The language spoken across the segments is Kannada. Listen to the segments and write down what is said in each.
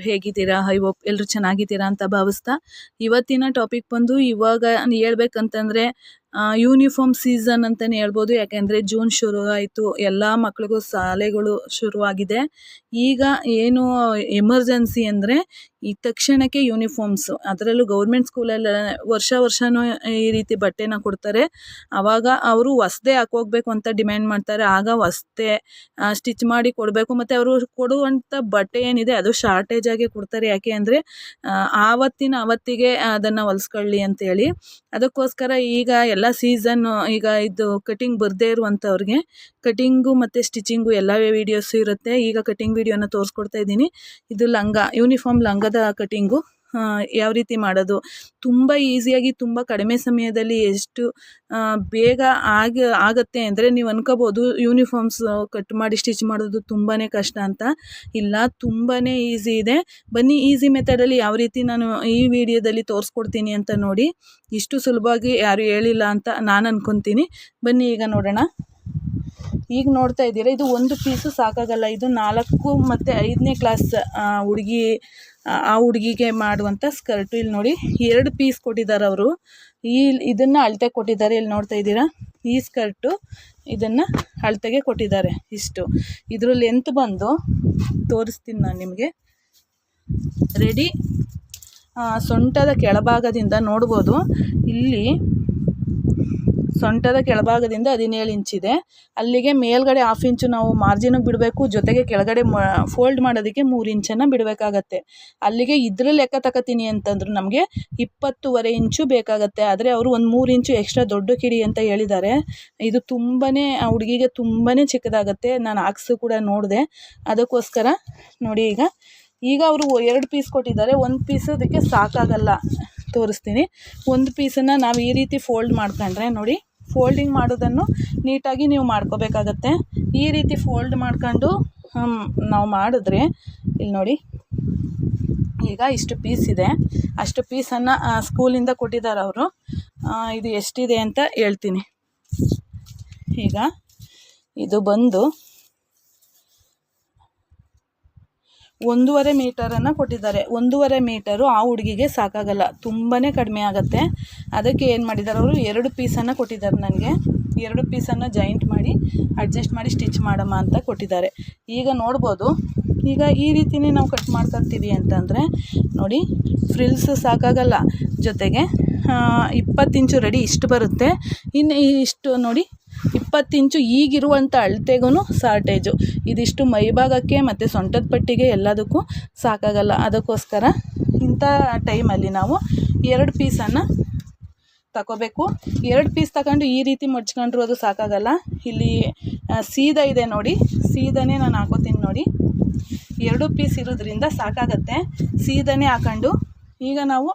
ಹೇಗಿದ್ದೀರಾ? ಐ ಹೋಪ್ ಎಲ್ಲರೂ ಚೆನ್ನಾಗಿದ್ದೀರಾ ಅಂತ ಭಾವಿಸ್ತಾ ಇವತ್ತಿನ ಟಾಪಿಕ್ ಬಂದು ಇವಾಗ ಹೇಳ್ಬೇಕಂತಂದರೆ ಯೂನಿಫಾರ್ಮ್ ಸೀಸನ್ ಅಂತಲೇ ಹೇಳ್ಬೋದು. ಯಾಕೆಂದರೆ ಜೂನ್ ಶುರು ಆಯಿತು. ಎಲ್ಲ ಮಕ್ಳಿಗೂ ಶಾಲೆಗಳು ಶುರುವಾಗಿದೆ. ಈಗ ಏನು ಎಮರ್ಜೆನ್ಸಿ ಅಂದರೆ ಈ ತಕ್ಷಣಕ್ಕೆ ಯೂನಿಫಾರ್ಮ್ಸು ಅದರಲ್ಲೂ ಗೌರ್ಮೆಂಟ್ ಸ್ಕೂಲಲ್ಲಿ ವರ್ಷ ವರ್ಷವೂ ಈ ರೀತಿ ಬಟ್ಟೆನ ಕೊಡ್ತಾರೆ. ಆವಾಗ ಅವರು ಹೊಸ್ದೇ ಹಾಕೋಗ್ಬೇಕು ಅಂತ ಡಿಮ್ಯಾಂಡ್ ಮಾಡ್ತಾರೆ. ಆಗ ಹೊಸ್ದೇ ಸ್ಟಿಚ್ ಮಾಡಿ ಕೊಡಬೇಕು. ಮತ್ತು ಅವರು ಕೊಡುವಂಥ ಬಟ್ಟೆ ಏನಿದೆ ಅದು ಶಾರ್ಟೇಜ್ ಆಗಿ ಕೊಡ್ತಾರೆ. ಯಾಕೆ ಅಂದರೆ ಆವತ್ತಿನ ಅವತ್ತಿಗೆ ಅದನ್ನು ಹೊಲಿಸ್ಕೊಳ್ಳಿ ಅಂತೇಳಿ. ಅದಕ್ಕೋಸ್ಕರ ಈಗ ಎಲ್ಲ ಸೀಸನ್ನು ಈಗ ಇದು ಕಟಿಂಗ್ ಬರದೇ ಇರುವಂಥವ್ರಿಗೆ ಕಟಿಂಗು ಮತ್ತು ಸ್ಟಿಚಿಂಗು ಎಲ್ಲ ವೀಡಿಯೋಸು ಇರುತ್ತೆ. ಈಗ ಕಟಿಂಗ್ ವೀಡಿಯೋನ ತೋರಿಸ್ಕೊಡ್ತಾ ಇದ್ದೀನಿ. ಇದು ಲಂಗ ಯೂನಿಫಾರ್ಮ್ ಲಂಗದ ಕಟಿಂಗು ಯಾವ ರೀತಿ ಮಾಡೋದು? ತುಂಬ ಈಸಿಯಾಗಿ ತುಂಬ ಕಡಿಮೆ ಸಮಯದಲ್ಲಿ ಎಷ್ಟು ಬೇಗ ಆಗ, ಆಗುತ್ತೆ ಅಂದರೆ ನೀವು ಅನ್ಕೋಬೋದು ಯೂನಿಫಾರ್ಮ್ಸ್ ಕಟ್ ಮಾಡಿ ಸ್ಟಿಚ್ ಮಾಡೋದು ತುಂಬಾ ಕಷ್ಟ ಅಂತ. ಇಲ್ಲ ತುಂಬಾ ಈಸಿ ಇದೆ. ಬನ್ನಿ, ಈಸಿ ಮೆಥಡಲ್ಲಿ ಯಾವ ರೀತಿ ನಾನು ಈ ವಿಡಿಯೋದಲ್ಲಿ ತೋರಿಸ್ಕೊಡ್ತೀನಿ ಅಂತ ನೋಡಿ. ಇಷ್ಟು ಸುಲಭವಾಗಿ ಯಾರು ಹೇಳಿಲ್ಲ ಅಂತ ನಾನು ಅನ್ಕೊತೀನಿ. ಬನ್ನಿ, ಈಗ ನೋಡೋಣ. ಈಗ ನೋಡ್ತಾ ಇದ್ದೀರಾ, ಇದು ಒಂದು ಪೀಸು ಸಾಕಾಗಲ್ಲ. ಇದು ನಾಲ್ಕು ಮತ್ತು ಐದನೇ ಕ್ಲಾಸ್ ಹುಡುಗಿ, ಆ ಹುಡುಗಿಗೆ ಮಾಡುವಂಥ ಸ್ಕರ್ಟು ಇಲ್ಲಿ ನೋಡಿ, ಎರಡು ಪೀಸ್ ಕೊಟ್ಟಿದ್ದಾರೆ ಅವರು. ಈ, ಇದನ್ನು ಅಳತೆ ಕೊಟ್ಟಿದ್ದಾರೆ. ಇಲ್ಲಿ ನೋಡ್ತಾ ಇದ್ದೀರಾ, ಈ ಸ್ಕರ್ಟು ಇದನ್ನು ಅಳತೆಗೆ ಕೊಟ್ಟಿದ್ದಾರೆ ಇಷ್ಟು. ಇದ್ರ ಲೆಂತ್ ಬಂದು ತೋರಿಸ್ತೀನಿ ನಾನು ನಿಮಗೆ. ರೆಡಿ ಸೊಂಟದ ಕೆಳಭಾಗದಿಂದ ನೋಡ್ಬೋದು. ಇಲ್ಲಿ ಸೊಂಟದ ಕೆಳಭಾಗದಿಂದ ಹದಿನೇಳು ಇಂಚಿದೆ ಅಲ್ಲಿಗೆ ಮೇಲ್ಗಡೆ ಹಾಫ್ ಇಂಚು ನಾವು ಮಾರ್ಜಿನಿಗೆ ಬಿಡಬೇಕು, ಜೊತೆಗೆ ಕೆಳಗಡೆ ಫೋಲ್ಡ್ ಮಾಡೋದಕ್ಕೆ ಮೂರು ಇಂಚನ್ನು ಬಿಡಬೇಕಾಗತ್ತೆ. ಅಲ್ಲಿಗೆ ಇದ್ರ ಲೆಕ್ಕ ತಗೋತೀನಿ ಅಂತಂದ್ರು ನಮಗೆ ಇಪ್ಪತ್ತುವರೆ ಇಂಚು ಬೇಕಾಗತ್ತೆ. ಆದರೆ ಅವರು ಒಂದು ಮೂರು ಇಂಚು ಎಕ್ಸ್ಟ್ರಾ ದೊಡ್ಡ ಕಿಡಿ ಅಂತ ಹೇಳಿದ್ದಾರೆ. ಇದು ತುಂಬಾ ಆ ಹುಡುಗಿಗೆ ತುಂಬಾ ಚಿಕ್ಕದಾಗತ್ತೆ. ನಾನು ಹಾಕ್ಸು ಕೂಡ ನೋಡಿದೆ. ಅದಕ್ಕೋಸ್ಕರ ನೋಡಿ ಈಗ. ಈಗ ಅವರು ಎರಡು ಪೀಸ್ ಕೊಟ್ಟಿದ್ದಾರೆ. ಒಂದು ಪೀಸ್ ಅದಕ್ಕೆ ಸಾಕಾಗಲ್ಲ. ತೋರಿಸ್ತೀನಿ. ಒಂದು ಪೀಸನ್ನು ನಾವು ಈ ರೀತಿ ಫೋಲ್ಡ್ ಮಾಡ್ಕೊಂಡ್ರೆ ನೋಡಿ. ಫೋಲ್ಡಿಂಗ್ ಮಾಡೋದನ್ನು ನೀಟಾಗಿ ನೀವು ಮಾಡ್ಕೋಬೇಕಾಗತ್ತೆ. ಈ ರೀತಿ ಫೋಲ್ಡ್ ಮಾಡ್ಕೊಂಡು ನಾವು ಮಾಡಿದ್ರೆ, ಇಲ್ಲಿ ನೋಡಿ, ಈಗ ಇಷ್ಟು ಪೀಸ್ ಇದೆ. ಅಷ್ಟು ಪೀಸನ್ನು ಸ್ಕೂಲಿಂದ ಕೊಟ್ಟಿದ್ದಾರೆ ಅವರು. ಇದು ಎಷ್ಟಿದೆ ಅಂತ ಹೇಳ್ತೀನಿ. ಈಗ ಇದು ಬಂದು ಒಂದೂವರೆ ಮೀಟರನ್ನು ಕೊಟ್ಟಿದ್ದಾರೆ. ಒಂದೂವರೆ ಮೀಟರು ಆ ಹುಡುಗಿಗೆ ಸಾಕಾಗಲ್ಲ. ತುಂಬಾ ಕಡಿಮೆ ಆಗುತ್ತೆ. ಅದಕ್ಕೆ ಏನು ಮಾಡಿದ್ದಾರೆ ಅವರು? ಎರಡು ಪೀಸನ್ನು ಕೊಟ್ಟಿದ್ದಾರೆ ನನಗೆ. ಎರಡು ಪೀಸನ್ನು ಜಾಯಿಂಟ್ ಮಾಡಿ ಅಡ್ಜಸ್ಟ್ ಮಾಡಿ ಸ್ಟಿಚ್ ಮಾಡಮ್ಮ ಅಂತ ಕೊಟ್ಟಿದ್ದಾರೆ. ಈಗ ನೋಡ್ಬೋದು. ಈಗ ಈ ರೀತಿಯೇ ನಾವು ಕಟ್ ಮಾಡ್ಕೊತೀವಿ ಅಂತಂದರೆ, ನೋಡಿ ಫ್ರಿಲ್ಸ್ ಸಾಕಾಗಲ್ಲ. ಜೊತೆಗೆ ಇಪ್ಪತ್ತು ಇಂಚು ರೆಡಿ ಇಷ್ಟು ಬರುತ್ತೆ. ಇನ್ನು ಇಷ್ಟು ನೋಡಿ ಇಪ್ಪತ್ತು ಇಂಚು ಈಗಿರುವಂಥ ಅಳತೆಗೂ ಸಾರ್ಟೇಜು ಇದಿಷ್ಟು ಮೈಭಾಗಕ್ಕೆ ಮತ್ತು ಸೊಂಟದ ಪಟ್ಟಿಗೆ ಎಲ್ಲದಕ್ಕೂ ಸಾಕಾಗಲ್ಲ. ಅದಕ್ಕೋಸ್ಕರ ಇಂಥ ಟೈಮಲ್ಲಿ ನಾವು ಎರಡು ಪೀಸನ್ನು ತಗೋಬೇಕು ಎರಡು ಪೀಸ್ ತಗೊಂಡು ಈ ರೀತಿ ಮಡ್ಚ್ಕೊಂಡ್ರು ಅದು ಸಾಕಾಗಲ್ಲ. ಇಲ್ಲಿ ಸೀದಾ ಇದೆ ನೋಡಿ. ಸೀದಾನೇ ನಾನು ಹಾಕೋತೀನಿ ನೋಡಿ. ಎರಡು ಪೀಸ್ ಇರೋದ್ರಿಂದ ಸಾಕಾಗತ್ತೆ. ಸೀದಾನೇ ಹಾಕೊಂಡು ಈಗ ನಾವು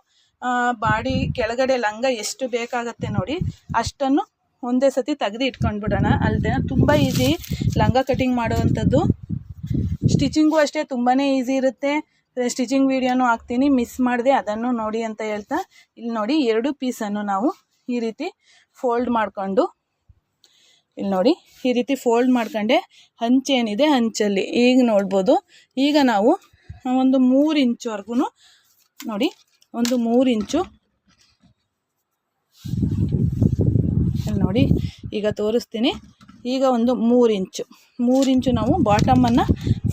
ಬಾಡಿ ಕೆಳಗಡೆ ಲಂಗ ಎಷ್ಟು ಬೇಕಾಗತ್ತೆ ನೋಡಿ. ಅಷ್ಟನ್ನು ಒಂದೇ ಸತಿ ತೆಗ್ದು ಇಟ್ಕೊಂಡ್ಬಿಡೋಣ. ಅಲ್ಲದೆ ತುಂಬ ಈಸಿ ಲಂಗ ಕಟಿಂಗ್ ಮಾಡುವಂಥದ್ದು. ಸ್ಟಿಚಿಂಗು ಅಷ್ಟೇ ತುಂಬಾ ಈಸಿ ಇರುತ್ತೆ. ಸ್ಟಿಚಿಂಗ್ ವೀಡಿಯೋನು ಹಾಕ್ತೀನಿ. ಮಿಸ್ ಮಾಡಿದೆ ಅದನ್ನು ನೋಡಿ ಅಂತ ಹೇಳ್ತಾ. ಇಲ್ಲಿ ನೋಡಿ ಎರಡು ಪೀಸನ್ನು ನಾವು ಈ ರೀತಿ ಫೋಲ್ಡ್ ಮಾಡಿಕೊಂಡು. ಇಲ್ಲಿ ನೋಡಿ ಈ ರೀತಿ ಫೋಲ್ಡ್ ಮಾಡ್ಕೊಂಡೆ. ಹಂಚೇನಿದೆ ಹಂಚಲ್ಲಿ. ಈಗ ನೋಡ್ಬೋದು. ಈಗ ನಾವು ಒಂದು ಮೂರು ಇಂಚುವರೆಗೂ ನೋಡಿ ಒಂದು ಮೂರು ಇಂಚು ನೋಡಿ ಈಗ ತೋರಿಸ್ತೀನಿ. ಈಗ ಒಂದು ಮೂರು ಇಂಚು. ಮೂರು ಇಂಚು ನಾವು ಬಾಟಮನ್ನು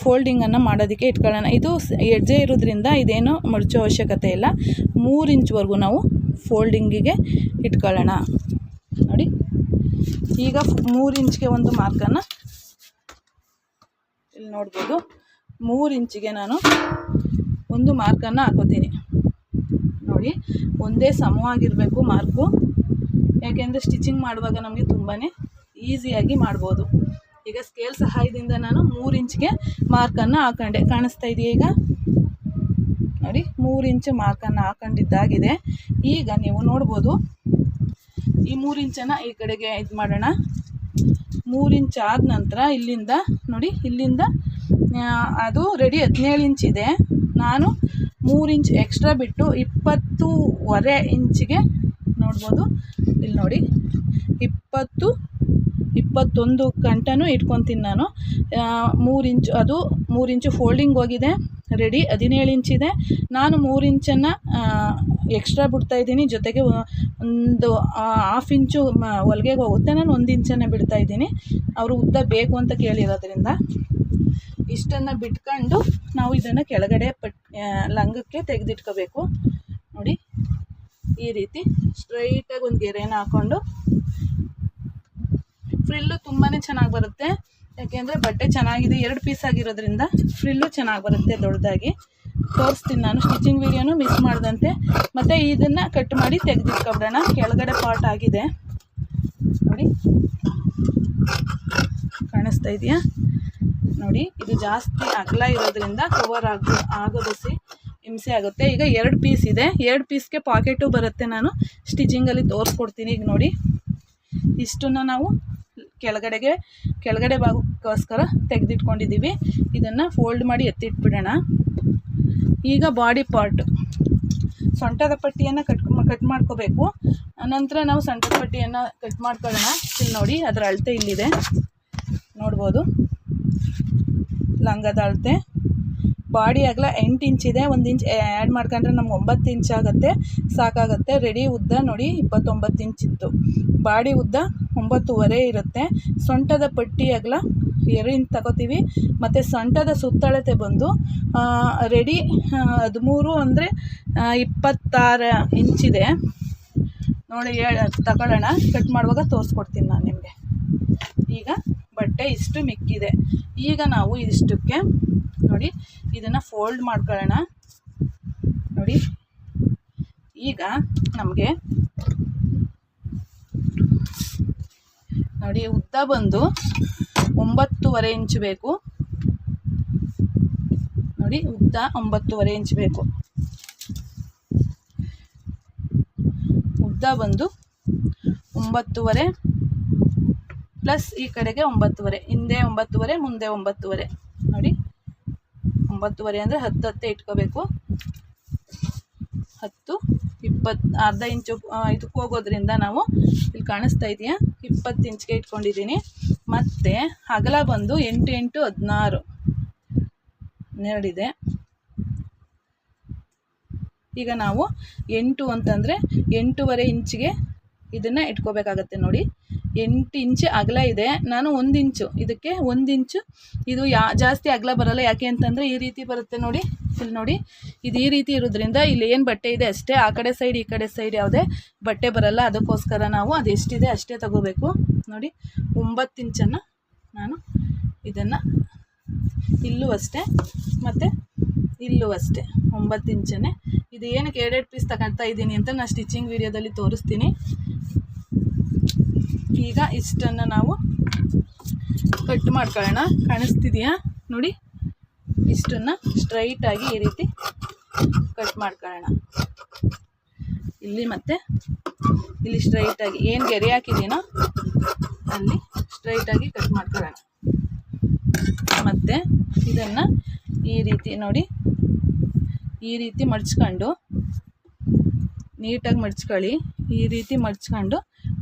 ಫೋಲ್ಡಿಂಗನ್ನು ಮಾಡೋದಕ್ಕೆ ಇಟ್ಕೊಳ್ಳೋಣ. ಇದು ಹೆಜ್ಜೆ ಇರೋದ್ರಿಂದ ಇದೇನು ಮಡಚೋ ಅವಶ್ಯಕತೆ ಇಲ್ಲ. ಮೂರು ಇಂಚ್ವರೆಗೂ ನಾವು ಫೋಲ್ಡಿಂಗಿಗೆ ಇಟ್ಕೊಳ್ಳೋಣ. ನೋಡಿ. ಈಗ ಮೂರು ಇಂಚ್ಗೆ ಒಂದು ಮಾರ್ಕನ್ನು ಇಲ್ಲಿ ನೋಡ್ಬೋದು. ಮೂರು ಇಂಚಿಗೆ ನಾನು ಒಂದು ಮಾರ್ಕನ್ನು ಹಾಕೋತೀನಿ. ನೋಡಿ, ಒಂದೇ ಸಮವಾಗಿರಬೇಕು ಮಾರ್ಕು. ಯಾಕೆಂದರೆ ಸ್ಟಿಚಿಂಗ್ ಮಾಡುವಾಗ ನಮಗೆ ತುಂಬಾ ಈಸಿಯಾಗಿ ಮಾಡ್ಬೋದು. ಈಗ ಸ್ಕೇಲ್ ಸಹಾಯದಿಂದ ನಾನು ಮೂರು ಇಂಚ್ಗೆ ಮಾರ್ಕನ್ನು ಹಾಕೊಂಡೆ. ಕಾಣಿಸ್ತಾ ಇದೆಯಾ ಈಗ? ನೋಡಿ, ಮೂರು ಇಂಚು ಮಾರ್ಕನ್ನು ಹಾಕೊಂಡಿದ್ದಾಗಿದೆ. ಈಗ ನೀವು ನೋಡ್ಬೋದು, ಈ ಮೂರು ಇಂಚನ್ನು ಈ ಕಡೆಗೆ ಇದು ಮಾಡೋಣ. ಮೂರು ಇಂಚ್ ಆದ ನಂತರ ಇಲ್ಲಿಂದ, ನೋಡಿ, ಇಲ್ಲಿಂದ ಅದು ರೆಡಿ ಹದಿನೇಳು ಇದೆ. ನಾನು ಮೂರು ಇಂಚ್ ಎಕ್ಸ್ಟ್ರಾ ಬಿಟ್ಟು ಇಪ್ಪತ್ತೂವರೆ ಇಂಚಿಗೆ ನೋಡ್ಬೋದು ಇಲ್ಲಿ ನೋಡಿ. ಇಪ್ಪತ್ತು, ಇಪ್ಪತ್ತೊಂದು ಗಂಟನೂ ಇಟ್ಕೊತೀನಿ ನಾನು. ಮೂರು ಇಂಚು, ಅದು ಮೂರು ಇಂಚು ಫೋಲ್ಡಿಂಗ್ ಹೋಗಿದೆ, ರೆಡಿ ಹದಿನೇಳು ಇಂಚಿದೆ ನಾನು ಮೂರು ಇಂಚನ್ನು ಎಕ್ಸ್ಟ್ರಾ ಬಿಡ್ತಾ ಇದ್ದೀನಿ. ಜೊತೆಗೆ ಒಂದು ಹಾಫ್ ಇಂಚು ಹೊಲ್ಗೆಗೆ ಹೋಗುತ್ತೆ. ನಾನು ಒಂದು ಇಂಚನ್ನು ಬಿಡ್ತಾ ಇದ್ದೀನಿ. ಅವರು ಉದ್ದ ಬೇಕು ಅಂತ ಕೇಳಿರೋದ್ರಿಂದ. ಇಷ್ಟನ್ನು ಬಿಟ್ಕೊಂಡು ನಾವು ಇದನ್ನು ಕೆಳಗಡೆ ಪಟ್ ಲಂಗಕ್ಕೆ ತೆಗೆದಿಟ್ಕೋಬೇಕು. ನೋಡಿ. ಈ ರೀತಿ ಸ್ಟ್ರೈಟಾಗಿ ಒಂದು ಗೆರೆನ ಹಾಕ್ಕೊಂಡು ಫ್ರಿಲ್ಲು ತುಂಬಾ ಚೆನ್ನಾಗಿ ಬರುತ್ತೆ. ಯಾಕೆಂದರೆ ಬಟ್ಟೆ ಚೆನ್ನಾಗಿದೆ, ಎರಡು ಪೀಸ್ ಆಗಿರೋದ್ರಿಂದ ಫ್ರಿಲ್ಲು ಚೆನ್ನಾಗಿ ಬರುತ್ತೆ ದೊಡ್ಡದಾಗಿ. ತೋರಿಸ್ತೀನಿ ನಾನು ಸ್ಟಿಚಿಂಗ್ ವೀಡಿಯೋನು ಮಿಸ್ ಮಾಡ್ದಂತೆ. ಮತ್ತು ಇದನ್ನು ಕಟ್ ಮಾಡಿ ತೆಗೆದಿಟ್ಕೊಬಿಡೋಣ. ಕೆಳಗಡೆ ಪಾರ್ಟ್ ಆಗಿದೆ. ನೋಡಿ. ಕಾಣಿಸ್ತಾ ಇದೆಯಾ? ನೋಡಿ, ಇದು ಜಾಸ್ತಿ ಅಗಲ ಇರೋದ್ರಿಂದ ಕವರ್ ಆಗ ಆಗೋದು ಸಿ ಹಿಂಸೆ ಆಗುತ್ತೆ. ಈಗ ಎರಡು ಪೀಸ್ ಇದೆ. ಎರಡು ಪೀಸ್ಗೆ ಪಾಕೆಟು ಬರುತ್ತೆ. ನಾನು ಸ್ಟಿಚಿಂಗಲ್ಲಿ ತೋರಿಸ್ಕೊಡ್ತೀನಿ. ಈಗ ನೋಡಿ. ಇಷ್ಟನ್ನು ನಾವು ಕೆಳಗಡೆಗೆ, ಕೆಳಗಡೆ ಭಾಗಕ್ಕೋಸ್ಕರ ತೆಗೆದಿಟ್ಕೊಂಡಿದ್ದೀವಿ. ಇದನ್ನು ಫೋಲ್ಡ್ ಮಾಡಿ ಎತ್ತಿಟ್ಬಿಡೋಣ. ಈಗ ಬಾಡಿ ಪಾರ್ಟ್ ಸೊಂಟದ ಪಟ್ಟಿಯನ್ನು ಕಟ್ ಕಟ್ ಮಾಡ್ಕೋಬೇಕು. ನಂತರ ನಾವು ಸೊಂಟದ ಪಟ್ಟಿಯನ್ನು ಕಟ್ ಮಾಡ್ಕೊಳ್ಳೋಣ. ಇಲ್ಲಿ ನೋಡಿ, ಅದರ ಅಳತೆ ಇಲ್ಲಿದೆ. ನೋಡ್ಬೋದು. ಲಂಗದ ಅಳತೆ. ಬಾಡಿ ಅಗಲ ಎಂಟು ಇಂಚ್ ಇದೆ. ಒಂದು ಇಂಚ್ ಆ್ಯಡ್ ಮಾಡ್ಕೊಂಡ್ರೆ ನಮ್ಗೆ ಒಂಬತ್ತು ಇಂಚ್ ಆಗುತ್ತೆ. ಸಾಕಾಗುತ್ತೆ. ರೆಡಿ ಉದ್ದ ನೋಡಿ ಇಪ್ಪತ್ತೊಂಬತ್ತು ಇತ್ತು. ಬಾಡಿ ಉದ್ದ ಒಂಬತ್ತುವರೆ ಇರುತ್ತೆ. ಸೊಂಟದ ಪಟ್ಟಿ ಅಗಲ ಎರಡು ಇಂಚ್ ತಗೋತೀವಿ. ಮತ್ತು ಸೊಂಟದ ಸುತ್ತಳತೆ ಬಂದು ರೆಡಿ ಹದಿಮೂರು ಅಂದರೆ ಇಪ್ಪತ್ತಾರು ಇಂಚಿದೆ ನೋಡಿ ತಗೊಳ್ಳೋಣ. ಕಟ್ ಮಾಡುವಾಗ ತೋರಿಸ್ಕೊಡ್ತೀನಿ ನಾನು ನಿಮಗೆ. ಈಗ ಬಟ್ಟೆ ಇಷ್ಟು ಮಿಕ್ಕಿದೆ. ಈಗ ನಾವು ಇದಿಷ್ಟಕ್ಕೆ ನೋಡಿ, ಇದನ್ನು ಫೋಲ್ಡ್ ಮಾಡ್ಕೊಳ್ಳೋಣ. ನೋಡಿ, ಈಗ ನಮಗೆ ನೋಡಿ, ಉದ್ದ ಬಂದು ಒಂಬತ್ತುವರೆ ಇಂಚ್ ಬೇಕು. ನೋಡಿ, ಉದ್ದ ಒಂಬತ್ತುವರೆ ಇಂಚ್ ಬೇಕು. ಉದ್ದ ಬಂದು ಒಂಬತ್ತುವರೆ ಪ್ಲಸ್ ಈ ಕಡೆಗೆ ಒಂಬತ್ತುವರೆ, ಹಿಂದೆ ಒಂಬತ್ತುವರೆ, ಮುಂದೆ ಒಂಬತ್ತುವರೆ. ನೋಡಿ ಒಂಬತ್ತುವರೆ ಅಂದರೆ ಹತ್ತು ಹತ್ತೇ ಇಟ್ಕೋಬೇಕು. ಹತ್ತು ಇಪ್ಪತ್ತು ಅರ್ಧ ಇಂಚು ಇದಕ್ಕೆ ಹೋಗೋದ್ರಿಂದ ನಾವು ಇಲ್ಲಿ ಕಾಣಿಸ್ತಾ ಇದೆಯಾ? ಇಪ್ಪತ್ತು ಇಂಚ್ಗೆ ಇಟ್ಕೊಂಡಿದ್ದೀನಿ. ಮತ್ತು ಅಗಲ ಬಂದು ಎಂಟು ಎಂಟು ಹದಿನಾರು. ಹನ್ನೆರಡಿದೆ ಈಗ ನಾವು ಎಂಟು ಅಂತಂದರೆ ಎಂಟೂವರೆ ಇಂಚಿಗೆ ಇದನ್ನು ಇಟ್ಕೋಬೇಕಾಗತ್ತೆ ನೋಡಿ. ಎಂಟು ಇಂಚು ಅಗಲ ಇದೆ. ನಾನು ಒಂದು ಇಂಚು. ಇದಕ್ಕೆ ಒಂದು ಇಂಚು. ಇದು ಯಾ, ಜಾಸ್ತಿ ಅಗಲ ಬರಲ್ಲ. ಯಾಕೆ ಅಂತಂದರೆ ಈ ರೀತಿ ಬರುತ್ತೆ ನೋಡಿ. ಇಲ್ಲಿ ನೋಡಿ. ಇದು ಈ ರೀತಿ ಇರೋದ್ರಿಂದ ಇಲ್ಲಿ ಏನು ಬಟ್ಟೆ ಇದೆ ಅಷ್ಟೇ. ಆ ಕಡೆ ಸೈಡ್ ಈ ಕಡೆ ಸೈಡ್ ಯಾವುದೇ ಬಟ್ಟೆ ಬರಲ್ಲ. ಅದಕ್ಕೋಸ್ಕರ ನಾವು ಅದು ಎಷ್ಟಿದೆ ಅಷ್ಟೇ ತಗೋಬೇಕು. ನೋಡಿ. ಒಂಬತ್ತು ಇಂಚನ್ನು ನಾನು ಇದನ್ನು ಇಲ್ಲೂ ಅಷ್ಟೇ. ಮತ್ತು ಇಲ್ಲೂ ಅಷ್ಟೇ, ಒಂಬತ್ತು ಇಂಚನೇ. ಇದು ಏನಕ್ಕೆ ಎರಡೆರಡು ಪೀಸ್ ತಗೊಳ್ತಾ ಇದ್ದೀನಿ ಅಂತ ನಾನು ಸ್ಟಿಚಿಂಗ್ ವೀಡಿಯೋದಲ್ಲಿ ತೋರಿಸ್ತೀನಿ. ಈಗ ಇಷ್ಟನ್ನು ನಾವು ಕಟ್ ಮಾಡ್ಕೊಳ್ಳೋಣ. ಕಾಣಿಸ್ತಿದೆಯಾ? ನೋಡಿ, ಇಷ್ಟನ್ನು ಸ್ಟ್ರೈಟಾಗಿ ಈ ರೀತಿ ಕಟ್ ಮಾಡ್ಕೊಳ್ಳೋಣ. ಇಲ್ಲಿ ಮತ್ತೆ, ಇಲ್ಲಿ ಸ್ಟ್ರೈಟಾಗಿ ಏನು ಗೆರೆ ಹಾಕಿದ್ದೀನೋ ಅಲ್ಲಿ ಸ್ಟ್ರೈಟಾಗಿ ಕಟ್ ಮಾಡ್ಕೊಳ್ಳೋಣ. ಮತ್ತು ಇದನ್ನು ಈ ರೀತಿ ನೋಡಿ ಈ ರೀತಿ ಮಡ್ಚ್ಕೊಂಡು, ನೀಟಾಗಿ ಮಡ್ಚ್ಕೊಳ್ಳಿ. ಈ ರೀತಿ ಮಡ್ಚ್ಕೊಂಡು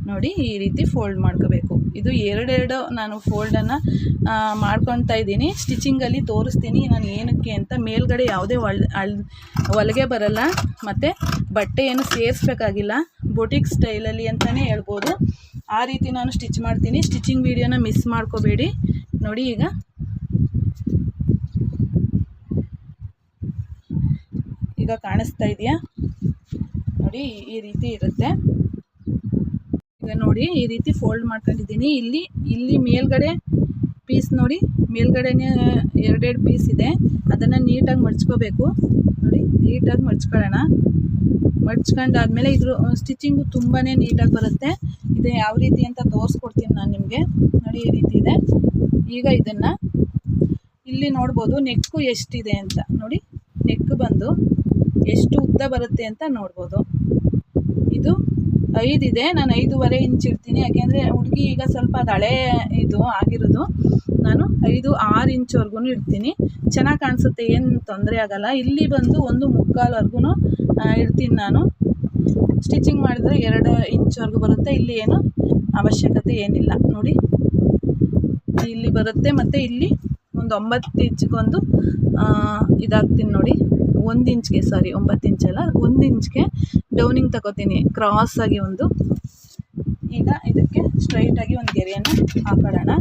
ನೋಡಿ ಈ ರೀತಿ ಫೋಲ್ಡ್ ಮಾಡ್ಕೋಬೇಕು. ಇದು ಎರಡೆರಡು ನಾನು ಫೋಲ್ಡನ್ನು ಮಾಡ್ಕೊತಾ ಇದ್ದೀನಿ. ಸ್ಟಿಚಿಂಗಲ್ಲಿ ತೋರಿಸ್ತೀನಿ ನಾನು ಏನಕ್ಕೆ ಅಂತ. ಮೇಲ್ಗಡೆ ಯಾವುದೇ ಒಳ, ಅಳ್ ಬರಲ್ಲ. ಮತ್ತು ಬಟ್ಟೆ ಏನು ಸೇರಿಸ್ಬೇಕಾಗಿಲ್ಲ. ಬೊಟಿಕ್ ಸ್ಟೈಲಲ್ಲಿ ಅಂತಲೇ ಹೇಳ್ಬೋದು. ಆ ರೀತಿ ನಾನು ಸ್ಟಿಚ್ ಮಾಡ್ತೀನಿ. ಸ್ಟಿಚಿಂಗ್ ವೀಡಿಯೋನ ಮಿಸ್ ಮಾಡ್ಕೋಬೇಡಿ. ನೋಡಿ ಈಗ ಈಗ ಕಾಣಿಸ್ತಾ ಇದೆಯಾ? ನೋಡಿ, ಈ ರೀತಿ ಇರುತ್ತೆ. ಈಗ ನೋಡಿ, ಈ ರೀತಿ ಫೋಲ್ಡ್ ಮಾಡ್ಕೊಂಡಿದ್ದೀನಿ. ಇಲ್ಲಿ ಇಲ್ಲಿ ಮೇಲ್ಗಡೆ ಪೀಸ್ ನೋಡಿ, ಮೇಲ್ಗಡೆನೇ ಎರಡೆರಡು ಪೀಸ್ ಇದೆ. ಅದನ್ನು ನೀಟಾಗಿ ಮಡ್ಚ್ಕೋಬೇಕು. ನೋಡಿ, ನೀಟಾಗಿ ಮಡ್ಚ್ಕೊಳ್ಳೋಣ. ಮಡ್ಚ್ಕೊಂಡಾದ್ಮೇಲೆ ಇದ್ರ ಸ್ಟಿಚಿಂಗು ತುಂಬಾ ನೀಟಾಗಿ ಬರುತ್ತೆ. ಇದು ಯಾವ ರೀತಿ ಅಂತ ತೋರಿಸ್ಕೊಡ್ತೀನಿ ನಾನು ನಿಮಗೆ. ನೋಡಿ, ಈ ರೀತಿ ಇದೆ. ಈಗ ಇದನ್ನು ಇಲ್ಲಿ ನೋಡ್ಬೋದು ನೆಕ್ಕು ಎಷ್ಟಿದೆ ಅಂತ. ನೋಡಿ ನೆಕ್ ಬಂದು ಎಷ್ಟು ಉದ್ದ ಬರುತ್ತೆ ಅಂತ ನೋಡ್ಬೋದು. ಇದು ಐದಿದೆ ನಾನು ಐದೂವರೆ ಇಂಚ್ ಇಡ್ತೀನಿ. ಯಾಕೆಂದರೆ ಹುಡುಗಿ ಈಗ ಸ್ವಲ್ಪ ಅದು ಹಳೆ ಇದು ಆಗಿರೋದು. ನಾನು ಐದು ಆರು ಇಂಚ್ವರೆಗೂ ಇಡ್ತೀನಿ. ಚೆನ್ನಾಗಿ ಕಾಣಿಸುತ್ತೆ, ಏನು ತೊಂದರೆ ಆಗಲ್ಲ. ಇಲ್ಲಿ ಬಂದು ಒಂದು ಮುಕ್ಕಾಲ್ವರೆಗೂ ಇಡ್ತೀನಿ ನಾನು. ಸ್ಟಿಚಿಂಗ್ ಮಾಡಿದ್ರೆ ಎರಡು ಇಂಚ್ವರೆಗೂ ಬರುತ್ತೆ. ಇಲ್ಲಿ ಏನು ಅವಶ್ಯಕತೆ ಏನಿಲ್ಲ. ನೋಡಿ. ಇಲ್ಲಿ ಬರುತ್ತೆ, ಮತ್ತು ಇಲ್ಲಿ ಒಂದು ಒಂಬತ್ತು ಇಂಚ್ಗೊಂದು ಇದಾಗ್ತೀನಿ ನೋಡಿ. ಒಂದು ಇಂಚ್ಗೆ ಸಾರಿ ಒಂಬತ್ತು ಇಂಚಲ್ಲ ಒಂದು ಇಂಚ್ಗೆ ಡೌನಿಂಗ್ ತಗೋತೀನಿ. ಕ್ರಾಸಾಗಿ ಒಂದು. ಈಗ ಇದಕ್ಕೆ ಸ್ಟ್ರೈಟಾಗಿ ಒಂದು ಗೆರೆಯನ್ನು ಹಾಕೊಳ್ಳೋಣ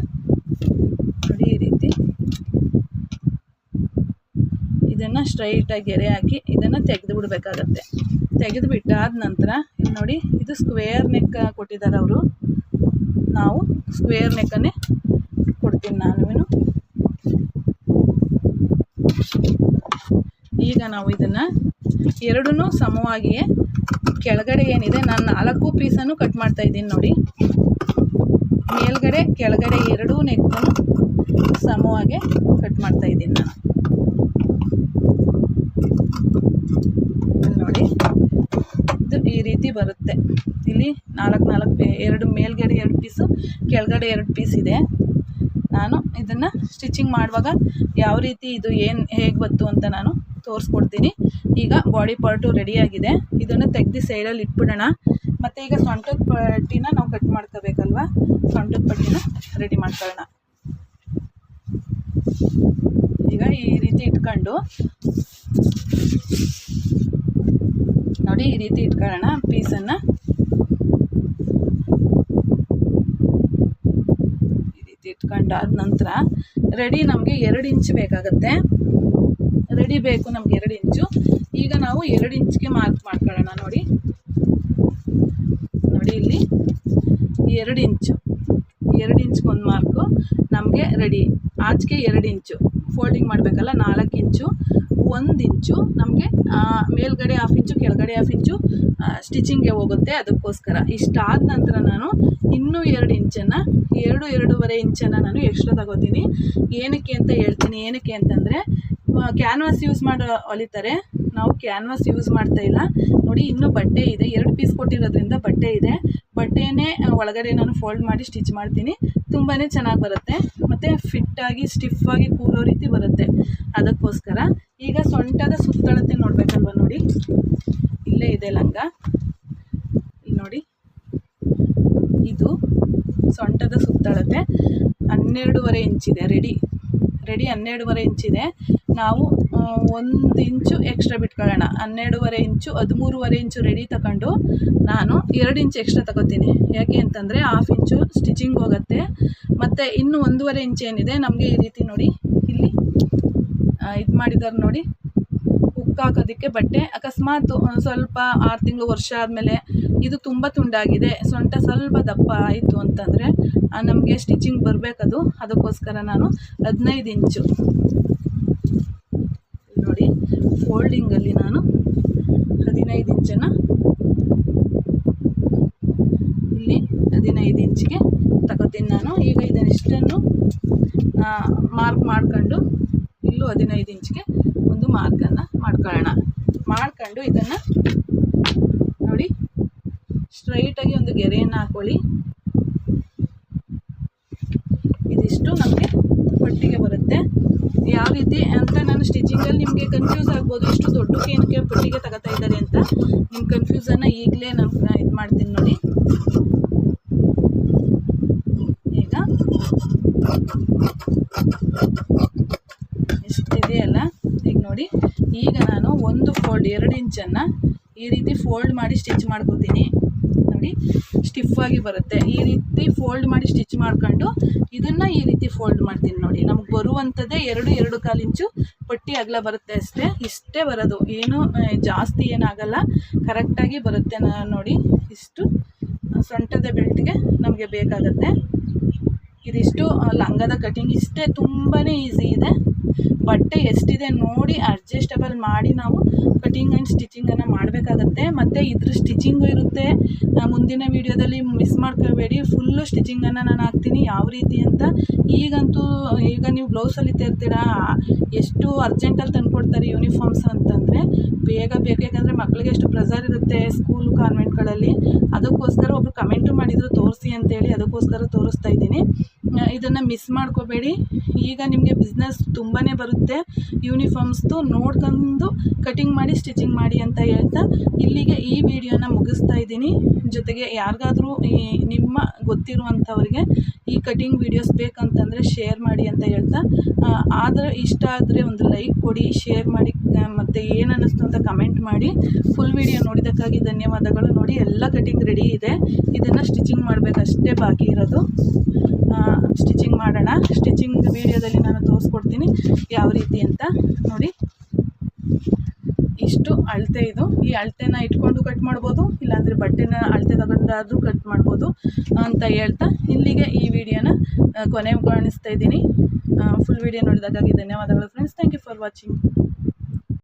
ನೋಡಿ ಈ ರೀತಿ. ಇದನ್ನು ಸ್ಟ್ರೈಟಾಗಿ ಗೆರೆ ಹಾಕಿ ಇದನ್ನು ತೆಗೆದು ಬಿಡಬೇಕಾಗತ್ತೆ ತೆಗೆದು ಬಿಟ್ಟಾದ ನಂತರ ನೋಡಿ, ಇದು ಸ್ಕ್ವೇರ್ ನೆಕ್ ಕೊಟ್ಟಿದ್ದಾರೆ ಅವರು ನಾವು ಸ್ಕ್ವೇರ್ ನೆಕ್ಕನ್ನೇ ಕೊಡ್ತೀನಿ ನಾನು ಈಗ ನಾವು ಇದನ್ನು ಎರಡೂ ಸಮವಾಗಿಯೇ ಕೆಳಗಡೆ ಏನಿದೆ, ನಾನು ನಾಲ್ಕು ಪೀಸನ್ನು ಕಟ್ ಮಾಡ್ತಾ ಇದ್ದೀನಿ ನೋಡಿ. ಮೇಲ್ಗಡೆ, ಕೆಳಗಡೆ ಎರಡೂ ನೆಕ್ಕನ್ನು ಸಮವಾಗಿ ಕಟ್ ಮಾಡ್ತಾ ಇದ್ದೀನಿ ನಾನು. ನೋಡಿ, ಇದು ಈ ರೀತಿ ಬರುತ್ತೆ. ಇಲ್ಲಿ ನಾಲ್ಕು ನಾಲ್ಕು, ಎರಡು ಮೇಲ್ಗಡೆ ಎರಡು ಪೀಸು ಕೆಳಗಡೆ ಎರಡು ಪೀಸ್ ಇದೆ. ನಾನು ಇದನ್ನು ಸ್ಟಿಚಿಂಗ್ ಮಾಡುವಾಗ ಯಾವ ರೀತಿ ಇದು ಏನು ಹೇಗೆ ಬಂತು ಅಂತ ನಾನು ತೋರಿಸ್ಕೊಡ್ತೀನಿ. ಈಗ ಬಾಡಿ ಪಾರ್ಟು ರೆಡಿಯಾಗಿದೆ ಇದನ್ನು ತೆಗ್ದು ಸೈಡಲ್ಲಿ ಇಟ್ಬಿಡೋಣ. ಮತ್ತು ಈಗ ಸೊಂಟದ ಪಟ್ಟಿನ ನಾವು ಕಟ್ ಮಾಡ್ಕೋಬೇಕಲ್ವ? ಸೊಂಟದ ಪಟ್ಟಿನ ರೆಡಿ ಮಾಡ್ಕೊಳ್ಳೋಣ. ಈಗ ಈ ರೀತಿ ಇಟ್ಕೊಂಡು ನೋಡಿ ಈ ರೀತಿ ಇಟ್ಕೊಳ್ಳೋಣ. ಪೀಸನ್ನು ಇಟ್ಕೊಂಡಾದ ನಂತರ ರೆಡಿ ನಮಗೆ ಎರಡು ಇಂಚ್ ಬೇಕಾಗುತ್ತೆ. ರೆಡಿ ಬೇಕು ನಮ್ಗೆ ಎರಡು ಇಂಚು ಈಗ ನಾವು ಎರಡು ಇಂಚ್ಗೆ ಮಾರ್ಕ್ ಮಾಡ್ಕೊಳ್ಳೋಣ ನೋಡಿ. ನೋಡಿ ಇಲ್ಲಿ. ಎರಡು ಇಂಚು ಎರಡು ಇಂಚ್ಗೆ ಒಂದು ಮಾರ್ಕು ನಮಗೆ ರೆಡಿ ಆಚೆಗೆ ಎರಡು ಇಂಚು ಫೋಲ್ಡಿಂಗ್ ಮಾಡಬೇಕಲ್ಲ, ನಾಲ್ಕು ಇಂಚು ಒಂದು ಇಂಚು ನಮಗೆ ಮೇಲ್ಗಡೆ ಹಾಫ್ ಇಂಚು, ಕೆಳಗಡೆ ಹಾಫ್ ಇಂಚು ಸ್ಟಿಚಿಂಗ್ಗೆ ಹೋಗುತ್ತೆ ಅದಕ್ಕೋಸ್ಕರ. ಇಷ್ಟಾದ ನಂತರ ನಾನು ಇನ್ನೂ ಎರಡು ಇಂಚನ್ನು, ಎರಡು ಎರಡೂವರೆ ಇಂಚನ್ನು ನಾನು ಎಕ್ಸ್ಟ್ರಾ ತಗೋತೀನಿ. ಏನಕ್ಕೆ ಅಂತ ಹೇಳ್ತೀನಿ, ಏನಕ್ಕೆ ಅಂತಂದರೆ ಕ್ಯಾನ್ವಾಸ್ ಯೂಸ್ ಮಾಡೋ ಹೊಲಿತಾರೆ. ನಾವು ಕ್ಯಾನ್ವಾಸ್ ಯೂಸ್ ಮಾಡ್ತಾ ಇಲ್ಲ. ನೋಡಿ, ಇನ್ನೂ ಬಟ್ಟೆ ಇದೆ. ಎರಡು ಪೀಸ್ ಕೊಟ್ಟಿರೋದ್ರಿಂದ ಬಟ್ಟೆ ಇದೆ. ಬಟ್ಟೆನೇ ಒಳಗಡೆ ನಾನು ಫೋಲ್ಡ್ ಮಾಡಿ ಸ್ಟಿಚ್ ಮಾಡ್ತೀನಿ. ತುಂಬಾ ಚೆನ್ನಾಗಿ ಬರುತ್ತೆ. ಮತ್ತು ಫಿಟ್ಟಾಗಿ ಸ್ಟಿಫಾಗಿ ಕೂರೋ ರೀತಿ ಬರುತ್ತೆ. ಅದಕ್ಕೋಸ್ಕರ ಈಗ ಸೊಂಟದ ಸುತ್ತಳತೆ ನೋಡಬೇಕಲ್ವ ನೋಡಿ? ಇಲ್ಲೇ ಇದೆ ಲಂಗ. ಇಲ್ಲಿ ನೋಡಿ. ಇದು ಸೊಂಟದ ಸುತ್ತಳತೆ. ಹನ್ನೆರಡೂವರೆ ಇಂಚಿದೆ ರೆಡಿ. ರೆಡಿ ಹನ್ನೆರಡೂವರೆ ಇಂಚಿದೆ ನಾವು ಒಂದು ಇಂಚು ಎಕ್ಸ್ಟ್ರಾ ಬಿಟ್ಕೊಳ್ಳೋಣ. ಹನ್ನೆರಡೂವರೆ ಇಂಚು, ಹದಿಮೂರುವರೆ ಇಂಚು ರೆಡಿ ತಗೊಂಡು ನಾನು ಎರಡು ಇಂಚು ಎಕ್ಸ್ಟ್ರಾ ತಗೋತೀನಿ. ಯಾಕೆ ಅಂತಂದರೆ ಹಾಫ್ ಇಂಚು ಸ್ಟಿಚಿಂಗ್ ಹೋಗುತ್ತೆ. ಮತ್ತು ಇನ್ನು ಒಂದೂವರೆ ಇಂಚ್ ಏನಿದೆ? ನಮಗೆ ಈ ರೀತಿ ನೋಡಿ. ಇಲ್ಲಿ ಇದು ಮಾಡಿದ್ದಾರೆ ನೋಡಿ. ಹುಕ್ ಹಾಕೋದಕ್ಕೆ ಬಟ್ಟೆ. ಅಕಸ್ಮಾತ್ ಸ್ವಲ್ಪ ಆರು ತಿಂಗಳು ವರ್ಷ ಆದಮೇಲೆ ಇದು ತುಂಬ ತುಂಡಾಗಿದೆ. ಸೊಂಟ ಸ್ವಲ್ಪ ದಪ್ಪ ಆಯಿತು ಅಂತಂದರೆ ನಮಗೆ ಸ್ಟಿಚಿಂಗ್ ಬರಬೇಕದು. ಅದಕ್ಕೋಸ್ಕರ ನಾನು ಹದಿನೈದು ಇಂಚು. ನೋಡಿ ಫೋಲ್ಡಿಂಗಲ್ಲಿ ನಾನು ಹದಿನೈದು ಇಂಚನ್ನು ಇಲ್ಲಿ ಹದಿನೈದು ಇಂಚಿಗೆ ತಗೋತೀನಿ ನಾನು. ಈಗ ಇದನ್ನಿಷ್ಟನ್ನು ಮಾರ್ಕ್ ಮಾಡ್ಕೊಂಡು ಇಲ್ಲೂ ಹದಿನೈದು ಇಂಚಿಗೆ ಒಂದು ಮಾರ್ಕನ್ನು ಮಾಡ್ಕೊಳ್ಳೋಣ. ಮಾಡ್ಕೊಂಡು ಇದನ್ನು ನೋಡಿ ಸ್ಟ್ರೈಟಾಗಿ ಒಂದು ಗೆರೆಯನ್ನು ಹಾಕೊಳ್ಳಿ. ಇದಿಷ್ಟು ನಮಗೆ ಪಟ್ಟಿಗೆ ಬರುತ್ತೆ. ಯಾವ ರೀತಿ ಅಂತ ನಾನು ಸ್ಟಿಚಿಂಗಲ್ಲಿ ನಿಮಗೆ ಕನ್ಫ್ಯೂಸ್ ಆಗ್ಬೋದು. ಇಷ್ಟು ದೊಡ್ಡ ಏನಕ್ಕೆ ಪಟ್ಟಿಗೆ ತಗೋತಾ ಇದ್ದಾರೆ ಅಂತ. ನಿಮ್ಮ ಕನ್ಫ್ಯೂಸನ್ನು ಈಗಲೇ ನಾನು ಇದು ಮಾಡ್ತೀನಿ ನೋಡಿ ಈಗ ಎಷ್ಟಿದೆಯಲ್ಲ ಈಗ ನೋಡಿ ಈಗ ನಾನು ಒಂದು ಫೋಲ್ಡ್ ಎರಡು ಇಂಚನ್ನು ಈ ರೀತಿ ಫೋಲ್ಡ್ ಮಾಡಿ ಸ್ಟಿಚ್ ಮಾಡ್ಕೋತೀನಿ. ನೋಡಿ ಸ್ಟಿಫಾಗಿ ಬರುತ್ತೆ. ಈ ರೀತಿ ಫೋಲ್ಡ್ ಮಾಡಿ ಸ್ಟಿಚ್ ಮಾಡ್ಕೊಂಡು ಇದನ್ನು ಈ ರೀತಿ ಫೋಲ್ಡ್ ಮಾಡ್ತೀನಿ ನೋಡಿ. ನಮ್ಗೆ ಬರುವಂಥದ್ದೇ ಎರಡು ಎರಡು ಕಾಲು ಇಂಚು ಪಟ್ಟಿ ಅಗಲ ಬರುತ್ತೆ ಅಷ್ಟೇ. ಇಷ್ಟೇ ಬರೋದು. ಏನು ಜಾಸ್ತಿ ಏನಾಗಲ್ಲ. ಕರೆಕ್ಟಾಗಿ ಬರುತ್ತೆ ನೋಡಿ. ಇಷ್ಟು ಸೊಂಟದ ಬೆಲ್ಟ್ಗೆ ನಮಗೆ ಬೇಕಾಗತ್ತೆ. ಇದಿಷ್ಟು ಲಂಗದ ಕಟಿಂಗ್ ಇಷ್ಟೇ ತುಂಬಾ ಈಸಿ ಇದೆ. ಬಟ್ಟೆ ಎಷ್ಟಿದೆ ನೋಡಿ ಅಡ್ಜಸ್ಟಬಲ್ ಮಾಡಿ ನಾವು ಕಟಿಂಗ್ ಆ್ಯಂಡ್ ಸ್ಟಿಚಿಂಗನ್ನು ಮಾಡಬೇಕಾಗತ್ತೆ. ಮತ್ತು ಇದ್ರ ಸ್ಟಿಚಿಂಗು ಇರುತ್ತೆ. ಮುಂದಿನ ವೀಡಿಯೋದಲ್ಲಿ ಮಿಸ್ ಮಾಡ್ಕೋಬೇಡಿ. ಫುಲ್ಲು ಸ್ಟಿಚಿಂಗನ್ನು ನಾನು ಹಾಕ್ತೀನಿ ಯಾವ ರೀತಿ ಅಂತ. ಈಗಂತೂ, ಈಗ ನೀವು ಬ್ಲೌಸಲ್ಲಿ ತೆರ್ತೀರಾ? ಎಷ್ಟು ಅರ್ಜೆಂಟಲ್ಲಿ ತಂದುಕೊಡ್ತಾರೆ ಯೂನಿಫಾರ್ಮ್ಸ್ ಅಂತಂದರೆ ಬೇಗ ಬೇಗ ಯಾಕಂದರೆ ಮಕ್ಕಳಿಗೆ ಎಷ್ಟು ಪ್ರೆಸರ್ ಇರುತ್ತೆ ಸ್ಕೂಲ್ ಕಾನ್ವೆಂಟ್ಗಳಲ್ಲಿ ಅದಕ್ಕೋಸ್ಕರ ಒಬ್ರು ಕಮೆಂಟು ಮಾಡಿದರು ತೋರಿಸಿ ಅಂತೇಳಿ ಅದಕ್ಕೋಸ್ಕರ ತೋರಿಸ್ತಾ ಇದ್ದೀನಿ. ಇದನ್ನು ಮಿಸ್ ಮಾಡ್ಕೋಬೇಡಿ. ಈಗ ನಿಮಗೆ ಬಿಸ್ನೆಸ್ ತುಂಬಾ ಬರುತ್ತೆ. ಯೂನಿಫಾರ್ಮ್ಸ್ದು ನೋಡ್ಕೊಂಡು ಕಟಿಂಗ್ ಮಾಡಿ ಸ್ಟಿಚಿಂಗ್ ಮಾಡಿ ಅಂತ ಹೇಳ್ತಾ ಇಲ್ಲಿಗೆ ಈ ವಿಡಿಯೋನ ಮುಗಿಸ್ತಾ ಇದ್ದೀನಿ. ಜೊತೆಗೆ ಯಾರಿಗಾದರೂ ಈ ನಿಮ್ಮ ಗೊತ್ತಿರುವಂಥವ್ರಿಗೆ ಈ ಕಟಿಂಗ್ ವೀಡಿಯೋಸ್ ಬೇಕಂತಂದರೆ ಶೇರ್ ಮಾಡಿ ಅಂತ ಹೇಳ್ತಾ ಆದರೆ ಇಷ್ಟ ಆದರೆ ಒಂದು ಲೈಕ್ ಕೊಡಿ ಶೇರ್ ಮಾಡಿ ಮತ್ತು ಏನು ಅನ್ನಿಸ್ತು ಅಂತ ಕಮೆಂಟ್ ಮಾಡಿ. ಫುಲ್ ವಿಡಿಯೋ ನೋಡಿದ್ದಕ್ಕಾಗಿ ಧನ್ಯವಾದಗಳು. ನೋಡಿ, ಎಲ್ಲ ಕಟಿಂಗ್ ರೆಡಿ ಇದೆ. ಇದನ್ನು ಸ್ಟಿಚಿಂಗ್ ಮಾಡಬೇಕಷ್ಟೇ ಬಾಕಿ ಇರೋದು. ಸ್ಟಿಚಿಂಗ್ ಮಾಡೋಣ. ಸ್ಟಿಚಿಂಗ್ ವಿಡಿಯೋದಲ್ಲಿ ನಾನು ತೋರಿಸ್ಕೊಡ್ತೀನಿ ಯಾವ ರೀತಿ ಅಂತ ನೋಡಿ. ಇಷ್ಟು ಅಳತೆ ಇದು. ಈ ಅಳತೆನ ಇಟ್ಕೊಂಡು ಕಟ್ ಮಾಡ್ಬೋದು, ಇಲ್ಲಾಂದರೆ ಬಟ್ಟೆನ ಅಳತೆ ತಗೊಂಡಾದರೂ ಕಟ್ ಮಾಡ್ಬೋದು ಅಂತ ಹೇಳ್ತಾ ಇಲ್ಲಿಗೆ ಈ ವಿಡಿಯೋನ ಕೊನೆ ಕಾಣಿಸ್ತಾ ಇದ್ದೀನಿ. ಫುಲ್ ವಿಡಿಯೋ ನೋಡಿದಾಗಾಗಿ ಧನ್ಯವಾದಗಳು friends thank you for watching